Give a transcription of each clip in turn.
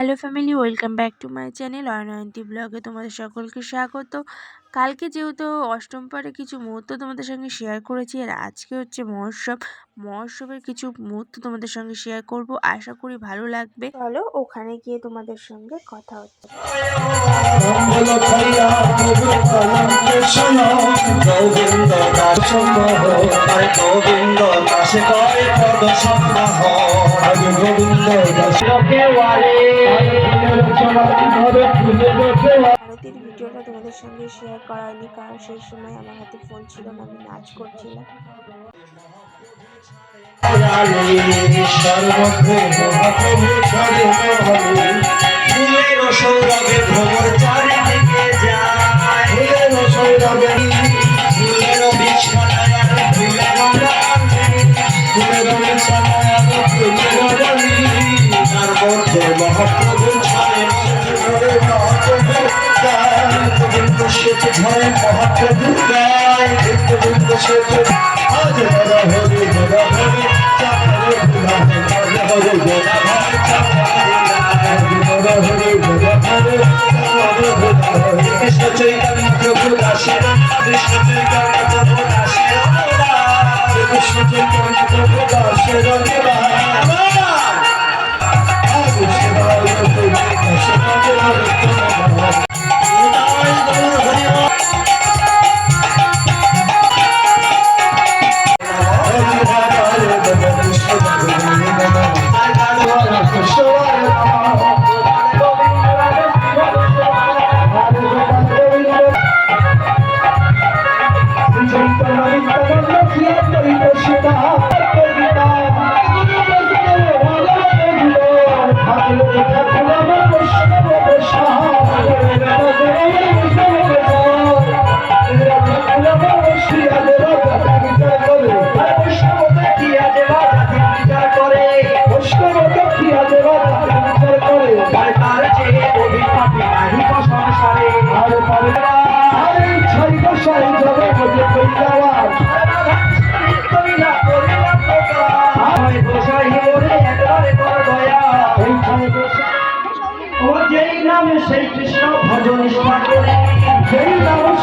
Hello family, welcome back to my channel Ayanayanti ব্লগে তোমাদের সকলকে স্বাগত। কালকে যেহেতু অষ্টম পারে কিছু মুহূর্ত তোমাদের সঙ্গে শেয়ার করেছি আর আজকে হচ্ছে মহোৎসব। মহোৎসবের কিছু মুহূর্ত তোমাদের সঙ্গে শেয়ার করব, আশা করি ভালো লাগবে। চলো ওখানে গিয়ে তোমাদের সঙ্গে কথা হচ্ছে। ভারতের ভিডিওটা তোমাদের সঙ্গে শেয়ার করা হয়নি কারণ সেই সময় আমার হাতে ফোন ছিল না আমি নাচ করছিলাম সৌরভে ভ্রমর চারিদিকে সেতু ধরে মহাপ্রভু গায় গোবিন্দ সেতু আজ বড় হরি বড় হরি। চাকরে বুলাবে বড় হরি বড় হরি চাকরে বড় হরি। বড় হরি চাকরে বুলাবে কৃষ্ণ চৈতন্য প্রভু দাসের, কৃষ্ণ চৈতন্য প্রভু দাসের কৃষ্ণ চৈতন্য প্রভু দাসের আজ সেবায় প্রভু দাসের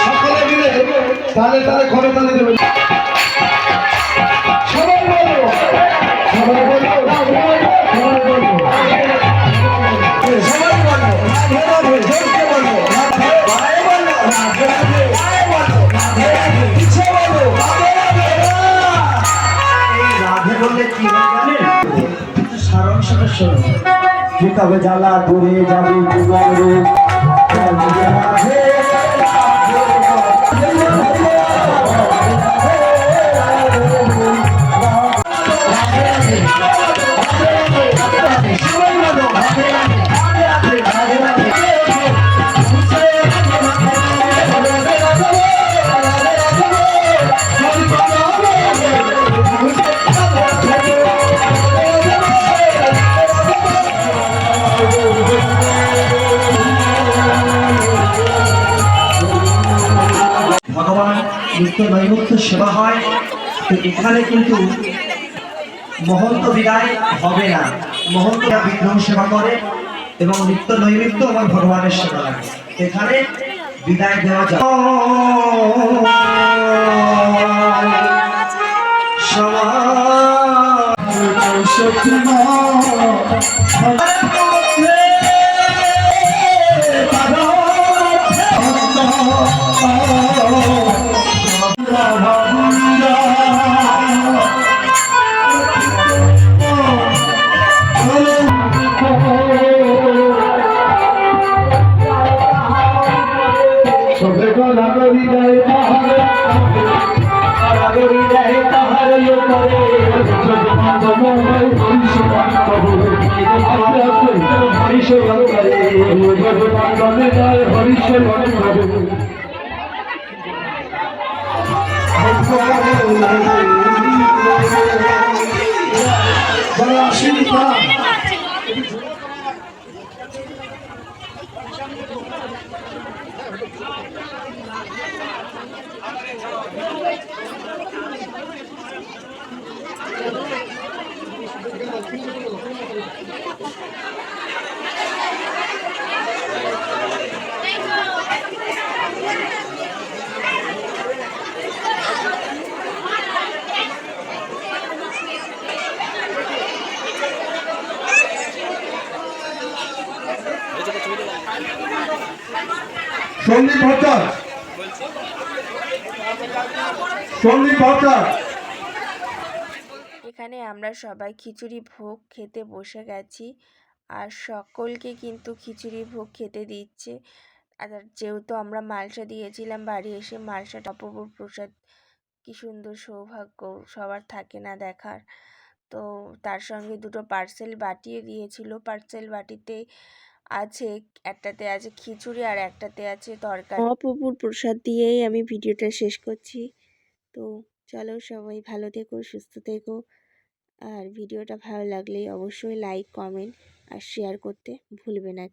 সকলে মিলে তালে তালে ঘরে তালে দেবেন সবাই বলব সবাই বলব সবাই বলব সবাই বলব রাধে রাধে বলব রাধে বলব রাধে রাধে বলব রাধে রাধে বলব রাধে রাধে এই রাধে বললে কি হয় জানেন? সারাংশটা শোনো। তবে জ্বালা দূরে যাবে নিত্য নৈমুক্ত সেবা হয়, তো এখানে কিন্তু মহন্ত বিদায় হবে না। মহন্ত বিগ্রহ সেবা করে এবং নিত্য নৈমিত্য আমার ভগবানের সেবা লাগে এখানে বিদায় দেওয়া যায়। সমাজ। হরিশ্বর ভালো করে হরিশ্বর ভালো করে বলো আসেনি তা সন্দীপ ভট্টাচ সন্দীপ ভট্টাচ এখানে আমরা সবাই খিচুড়ি ভোগ খেতে বসে গেছি আর সকলকে কিন্তু খিচুড়ি ভোগ খেতে দিচ্ছে। আর যেহেতু আমরা মালসা দিয়েছিলাম, বাড়ি এসে মালসা অপূর্ব প্রসাদ, কি সুন্দর সৌভাগ্য, সবার থাকে না দেখার। তো তার সঙ্গে দুটো পার্সেল বাটিয়ে দিয়েছিল। পার্সেল বাটিতে আছে, একটাতে আছে খিচুড়ি আর একটাতে আছে তরকারি। অপপুর প্রসাদ দিয়েই আমি ভিডিওটা শেষ করছি। তো চলো সবাই ভালো থেকো, সুস্থ থেকো। আর ভিডিওটা ভালো লাগলে অবশ্যই লাইক কমেন্ট আর শেয়ার করতে ভুলবে না।